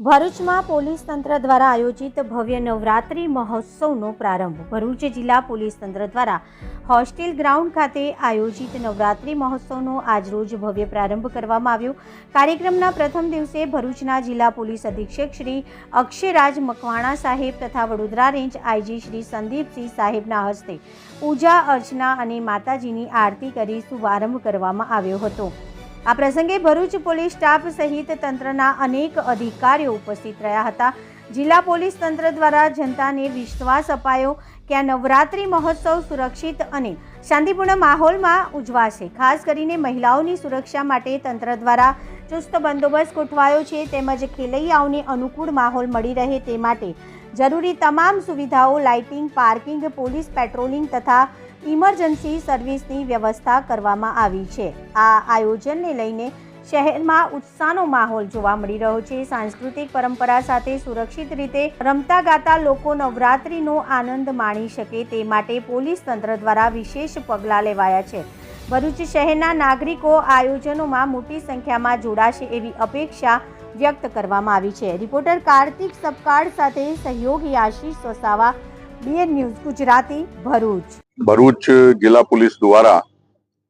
ભરૂચમાં પોલીસ તંત્ર દ્વારા આયોજિત ભવ્ય નવરાત્રિ મહોત્સવનો પ્રારંભ. ભરૂચ જિલ્લા પોલીસ તંત્ર દ્વારા હોસ્ટેલ ગ્રાઉન્ડ ખાતે આયોજિત નવરાત્રિ મહોત્સવનો આજરોજ ભવ્ય પ્રારંભ કરવામાં આવ્યો. કાર્યક્રમના પ્રથમ દિવસે ભરૂચના જિલ્લા પોલીસ અધિક્ષક શ્રી અક્ષયરાજ મકવાણા સાહેબ તથા વડોદરા રેન્જ આઈજી શ્રી સંદીપસિંહ સાહેબના હસ્તે પૂજા અર્ચના અને માતાજીની આરતી કરી શુભારંભ કરવામાં આવ્યો હતો. આ પ્રસંગે ભરૂચ પોલીસ સ્ટાફ સહિત તંત્રના અનેક અધિકારીઓ ઉપસ્થિત રહ્યા હતા. જિલ્લા પોલીસ તંત્ર દ્વારા જનતાને વિશ્વાસ અપાયો કે આ નવરાત્રિ મહોત્સવ સુરક્ષિત અને શાંતિપૂર્ણ માહોલમાં ઉજવાશે. ખાસ કરીને મહિલાઓની સુરક્ષા માટે તંત્ર દ્વારા ચુસ્ત બંદોબસ્ત ગોઠવાયો છે તેમજ ખેલૈયાઓને અનુકૂળ માહોલ મળી રહે તે માટે જરૂરી તમામ સુવિધાઓ, લાઇટિંગ, પાર્કિંગ, પોલીસ પેટ્રોલિંગ તથા ઇમરજન્સી સર્વિસની વ્યવસ્થા કરવામાં આવી છે. આ આયોજનને લઈને શહેરમાં ઉત્સાહનો માહોલ જોવા મળી રહ્યો છે. સાંસ્કૃતિક પરંપરા સાથે સુરક્ષિત રીતે રમતા ગાતા લોકો નવરાત્રિનો આનંદ માણી શકે તે માટે પોલીસ તંત્ર દ્વારા વિશેષ પગલાં લેવાયા છે. ભરૂચ શહેરના નાગરિકો આયોજનોમાં મોટી સંખ્યામાં જોડાશે એવી અપેક્ષા વ્યક્ત કરવામાં આવી છે. રિપોર્ટર કાર્તિક સપકાળ સાથે સહયોગી આશીષ વસાવા, બીએન ન્યૂઝ ગુજરાતી, ભરૂચ. ભરૂચ જિલ્લા પોલીસ દ્વારા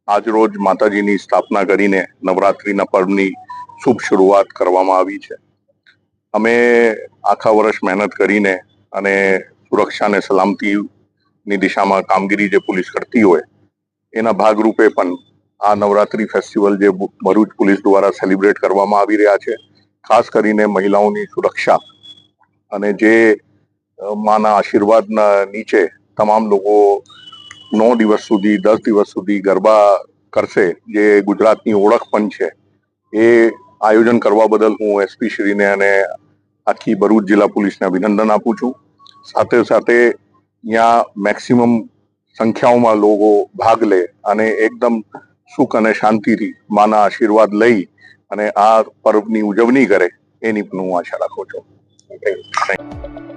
આજરોજ માતાજીની સ્થાપના કરીને નવરાત્રિના પર્વની શુભ શરૂઆત કરવામાં આવી છે. અમે આખા વર્ષ મહેનત કરીને અને સુરક્ષા અને સલામતીની દિશામાં કામગીરી જે પોલીસ કરતી હોય, એના ભાગરૂપે પણ આ નવરાત્રિ ફેસ્ટિવલ જે ભરૂચ પોલીસ દ્વારા સેલિબ્રેટ કરવામાં આવી રહ્યા છે, ખાસ કરીને મહિલાઓની સુરક્ષા અને જે માના આશીર્વાદના નીચે તમામ લોકો નવ દિવસ સુધી, દસ દિવસ સુધી ગરબા કરશે, જે ગુજરાતની ઓળખ પણ છે. એ આયોજન કરવા બદલ હું એસપી શ્રીને અને આખી ભરૂચ જિલ્લા પોલીસને અભિનંદન આપું છું. સાથે સાથે અહીંયા મેક્સિમમ સંખ્યાઓમાં લોકો ભાગ લે અને એકદમ સુખ અને શાંતિથી માના આશીર્વાદ લઈ અને આ પર્વની ઉજવણી કરે, એની પણ હું આશા રાખું છું. Thank you.